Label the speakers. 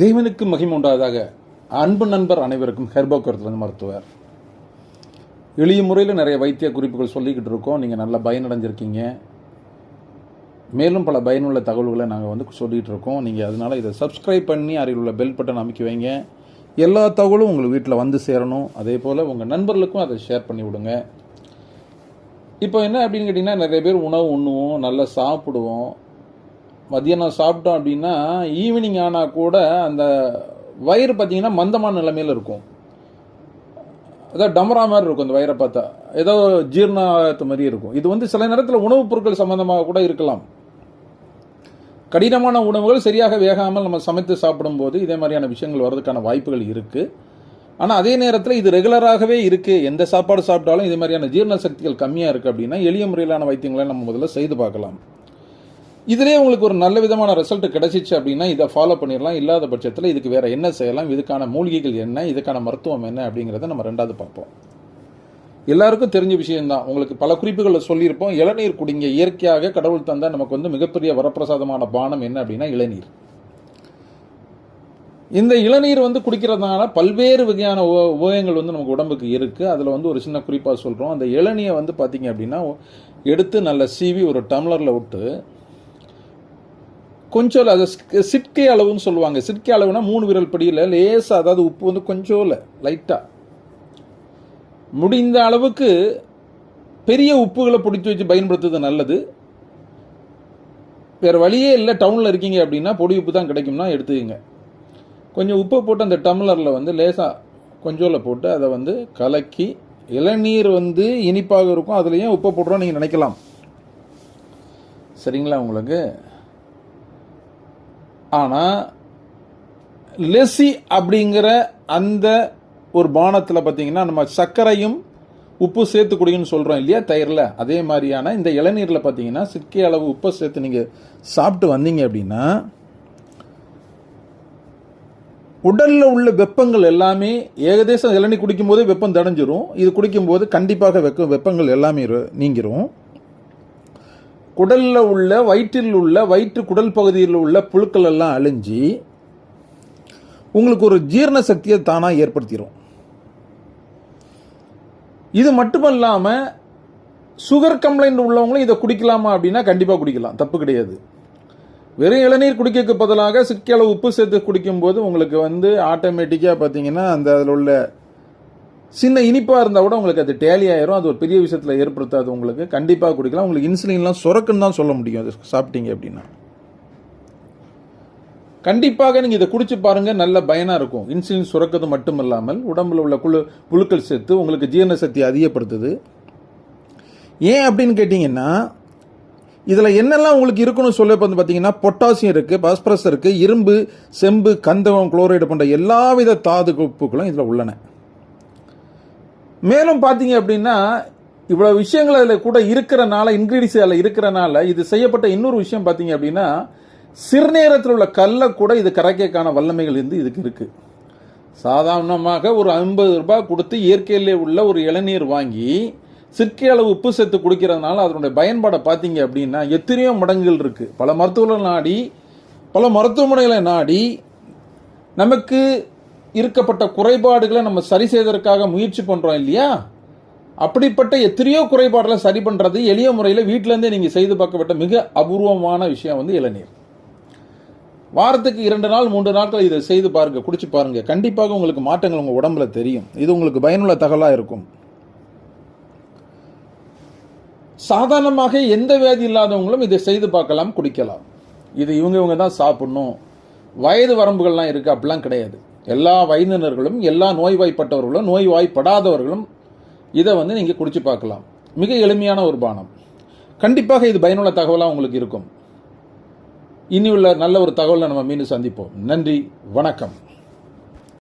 Speaker 1: தேவனுக்கு மகிமை அன்பு நண்பர் அனைவருக்கும் ஹெர்போக்கரத்துலேருந்து மருத்துவர். எளிய முறையில் நிறைய வைத்திய குறிப்புகள் சொல்லிக்கிட்டு இருக்கோம். நீங்கள் நல்லா பயனடைஞ்சிருக்கீங்க. மேலும் பல பயனுள்ள தகவல்களை நாங்கள் வந்து சொல்லிகிட்டு இருக்கோம். நீங்கள் அதனால் இதை சப்ஸ்கிரைப் பண்ணி அருகில் உள்ள பெல் பட்டன் அமைக்க வைங்க. எல்லா தகவலும் உங்கள் வீட்டில் வந்து சேரணும். அதே போல் உங்கள் நண்பர்களுக்கும் அதை ஷேர் பண்ணி விடுங்க. இப்போ என்ன அப்படின்னு கேட்டிங்கன்னா நிறைய பேர் உணவு உண்ணுவோம் நல்லா சாப்பிடுவோம். மதியானம் சாப்பிட்டோம் அப்படின்னா ஈவினிங் ஆனால் கூட அந்த வயிறு பார்த்தீங்கன்னா மந்தமான நிலைமையில் இருக்கும். அதாவது டமரா மாதிரி இருக்கும் அந்த வயிறை பார்த்தா. ஏதோ ஜீர்ணத்து மாதிரி இருக்கும். இது வந்து சில நேரத்தில் உணவுப் பொருட்கள் சம்மந்தமாக கூட இருக்கலாம். கடினமான உணவுகள் சரியாக வேகாமல் நம்ம சமைத்து சாப்பிடும்போது இதே மாதிரியான விஷயங்கள் வர்றதுக்கான வாய்ப்புகள் இருக்குது ஆனால் அதே நேரத்தில் இது ரெகுலராகவே இருக்குது எந்த சாப்பாடு சாப்பிட்டாலும் இதே மாதிரியான ஜீரண சக்திகள் கம்மியாக இருக்குது அப்படின்னா எளிய முறையிலான வைத்தியங்களை நம்ம முதல்ல செய்து பார்க்கலாம். இதிலே உங்களுக்கு ஒரு நல்ல விதமான ரிசல்ட் கிடைச்சிச்சு அப்படின்னா இதை ஃபாலோ பண்ணிடலாம் இல்லாத பட்சத்தில் இதுக்கு வேறு என்ன செய்யலாம்? இதுக்கான மூலிகைகள் என்ன? இதுக்கான மருத்துவம் என்ன? அப்படிங்கிறத நம்ம ரெண்டாவது பார்ப்போம். எல்லாருக்கும் தெரிஞ்ச விஷயம்தான். உங்களுக்கு பல குறிப்புகளை சொல்லியிருப்போம். இளநீர் குடிங்க. இயற்கையாக கடவுள் தந்தால் நமக்கு வந்து மிகப்பெரிய வரப்பிரசாதமான பானம் என்ன அப்படின்னா இளநீர். இந்த இளநீர் வந்து குடிக்கிறதுனால பல்வேறு வகையான உப- உபயோகங்கள் வந்து நமக்கு உடம்புக்கு இருக்குது அதில் வந்து ஒரு சின்ன குறிப்பாக சொல்கிறோம் அந்த இளநியை வந்து பார்த்தீங்க அப்படின்னா எடுத்து நல்லா சீவி ஒரு டம்ளரில் விட்டு கொஞ்சம் அதை சிட்கை அளவுன்னு சொல்லுவாங்க. சிட்கை அளவுனா மூணு விரல் படியில் லேசாக அதாவது உப்பு வந்து கொஞ்சம் இல்லை லைட்டாக முடிந்த அளவுக்கு பெரிய உப்புகளை பிடிச்சி வச்சு பயன்படுத்துறது நல்லது. வேறு வழியே இல்லை டவுனில் இருக்கீங்க அப்படின்னா பொடி உப்பு தான் கிடைக்கும்னா எடுத்துக்கங்க. கொஞ்சம் உப்பை போட்டு அந்த டம்ளரில் வந்து லேசாக கொஞ்சோல போட்டு அதை வந்து கலக்கி இளநீர் வந்து இனிப்பாக இருக்கும் அதுலேயும் உப்பை போட்டுறோம் நீங்கள் நினைக்கலாம். சரிங்களா உங்களுக்கு? ஆனால் லெசி அப்படிங்கிற அந்த ஒரு பானத்தில் பார்த்தீங்கன்னா நம்ம சர்க்கரையும் உப்பு சேர்த்து குடிங்கன்னு சொல்கிறோம் இல்லையா தயிரில்? அதே மாதிரியான இந்த இளநீரில் பார்த்தீங்கன்னா சிற்கை அளவு உப்பை சேர்த்து நீங்கள் சாப்பிட்டு வந்தீங்க அப்படின்னா உடலில் உள்ள வெப்பங்கள் எல்லாமே ஏகதேசம் இளநீர் குடிக்கும்போதே வெப்பம் தடைஞ்சிரும் இது குடிக்கும்போது கண்டிப்பாக வெக்க வெப்பங்கள் எல்லாமே இரு- நீங்கிரும். குடலில் உள்ள வயிற்றில் உள்ள வயிற்று குடல் பகுதியில் உள்ள புழுக்கள் எல்லாம் அழிஞ்சு உங்களுக்கு ஒரு ஜீரண சக்தியை தானாக ஏற்படுத்திடும் இது மட்டுமல்லாமல் சுகர் கம்ப்ளைண்ட் உள்ளவங்களும் இதை குடிக்கலாமா அப்படின்னா கண்டிப்பாக குடிக்கலாம். தப்பு கிடையாது. வெறும் இளநீர் குடிக்கிறதுக்கு பதிலாக சிக்கல உப்பு சேர்த்து குடிக்கும்போது உங்களுக்கு வந்து ஆட்டோமேட்டிக்காக பார்த்தீங்கன்னா அந்த அதில் உள்ள சின்ன இனிப்பாக இருந்தால் கூட உங்களுக்கு அது டேலி ஆயிரும். அது ஒரு பெரிய விஷயத்தில் ஏற்படுத்தாது உங்களுக்கு. கண்டிப்பாக குடிக்கலாம். உங்களுக்கு இன்சுலின்லாம் சுரக்குன்னு தான் சொல்ல முடியும். அது சாப்பிட்டீங்க அப்படின்னா. கண்டிப்பாக நீங்கள் இதை குடிச்சு பாருங்கள் நல்ல பயனாக இருக்கும். இன்சுலின் சுரக்கிறது மட்டும் இல்லாமல் உடம்பில் உள்ள குழு புழுக்கள் சேர்த்து உங்களுக்கு ஜீரண சக்தி அதிகப்படுத்துது. ஏன் அப்படின்னு கேட்டிங்கன்னா இதில் என்னெல்லாம் உங்களுக்கு இருக்குன்னு சொல்ல வந்து பார்த்தீங்கன்னா பொட்டாசியம் இருக்குது பாஸ்பரஸ் இருக்குது இரும்பு செம்பு கந்தகம் குளோரைடு போன்ற எல்லாவித தாது உப்புகளும் இதில் உள்ளன. மேலும் பார்த்தீங்க அப்படின்னா இவ்வளோ விஷயங்கள் அதில் கூட இருக்கிறனால இன்க்ரீடியன்ஸ் அதில் இருக்கிறனால இது செய்யப்பட்ட இன்னொரு விஷயம் பார்த்தீங்க அப்படின்னா சிறுநேரத்தில் உள்ள கல்லை கூட இது கரைக்கக்கான வல்லமைகள் இருந்து இதுக்கு இருக்குது சாதாரணமாக ஒரு ஐம்பது ரூபாய் கொடுத்து இயற்கையிலே உள்ள ஒரு இளநீர் வாங்கி சிற்கை அளவு உப்பு சேர்த்து குடிக்கிறதுனால அதனுடைய பயன்பாடை பார்த்தீங்க அப்படின்னா எத்தனையோ மடங்குகள் இருக்குது பல மருத்துவர்களை நாடி பல மருத்துவமனைகளை நாடி நமக்கு இருக்கப்பட்ட குறைபாடுகளை நம்ம சரி செய்வதற்காக முயற்சி பண்ணுறோம் இல்லையா? அப்படிப்பட்ட எத்தனையோ குறைபாடுகளை சரி பண்ணுறது எளிய முறையில் வீட்டிலேருந்தே நீங்கள் செய்து பார்க்கப்பட்ட மிக அபூர்வமான விஷயம் வந்து இளநீர். வாரத்துக்கு இரண்டு நாள் மூன்று நாட்கள் இதை செய்து பாருங்க குடிச்சு பாருங்க. கண்டிப்பாக உங்களுக்கு மாற்றங்கள் உங்கள் உடம்புல தெரியும். இது உங்களுக்கு பயனுள்ள தகவலாக இருக்கும். சாதாரணமாக எந்த வியாதி இல்லாதவங்களும் இதை செய்து பார்க்கலாம் குடிக்கலாம். இது இவங்க இவங்க தான் சாப்பிடணும். வயது வரம்புகள்லாம் இருக்குது அப்படிலாம் கிடையாது. எல்லா வயதினர்களும் எல்லா நோய்வாய்ப்பட்டவர்களும் நோய்வாய்ப்படாதவர்களும் இதை வந்து நீங்கள் குடிச்சு பார்க்கலாம். மிக எளிமையான ஒரு பானம். கண்டிப்பாக இது பயனுள்ள தகவலாக உங்களுக்கு இருக்கும். இனி உள்ள நல்ல ஒரு தகவலை நம்ம மீண்டும் சந்திப்போம். நன்றி வணக்கம்.